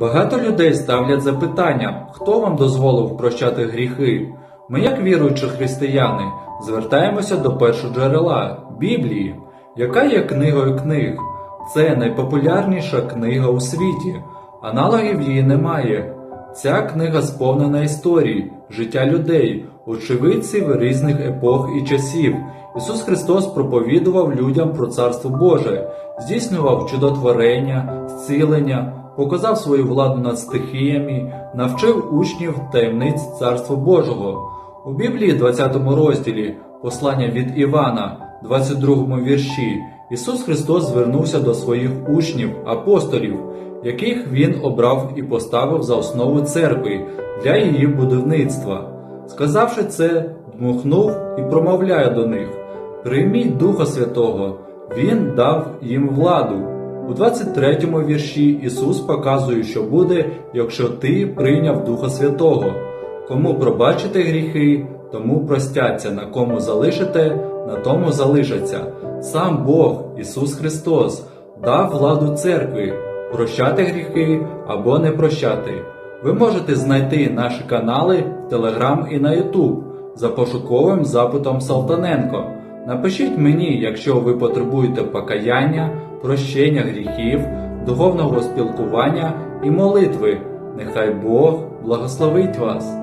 Багато людей ставлять запитання, хто вам дозволив прощати гріхи. Ми, як віруючі християни, звертаємося до першого джерела Біблії, яка є книгою книг. Це найпопулярніша книга у світі. Аналогів її немає. Ця книга сповнена історій, життя людей, очевидців різних епох і часів. Ісус Христос проповідував людям про Царство Боже, здійснював чудотворення, зцілення, показав свою владу над стихіями, навчив учнів таємниць Царства Божого. У Біблії, 20 розділі, послання від Івана, 22 вірші, Ісус Христос звернувся до своїх учнів, апостолів, яких Він обрав і поставив за основу церкви для її будівництва. Сказавши це, дмухнув і промовляє до них: Прийміть Духа Святого, Він дав їм владу. У 23 вірші Ісус показує, що буде, якщо ти прийняв Духа Святого. Кому пробачите гріхи, тому простяться, на кому залишите, на тому залишаться. Сам Бог, Ісус Христос, дав владу церкві прощати гріхи або не прощати. Ви можете знайти наші канали в Телеграм і на Ютуб за пошуковим запитом Салтаненко. Напишіть мені, якщо ви потребуєте покаяння, прощення гріхів, духовного спілкування і молитви. Нехай Бог благословить вас.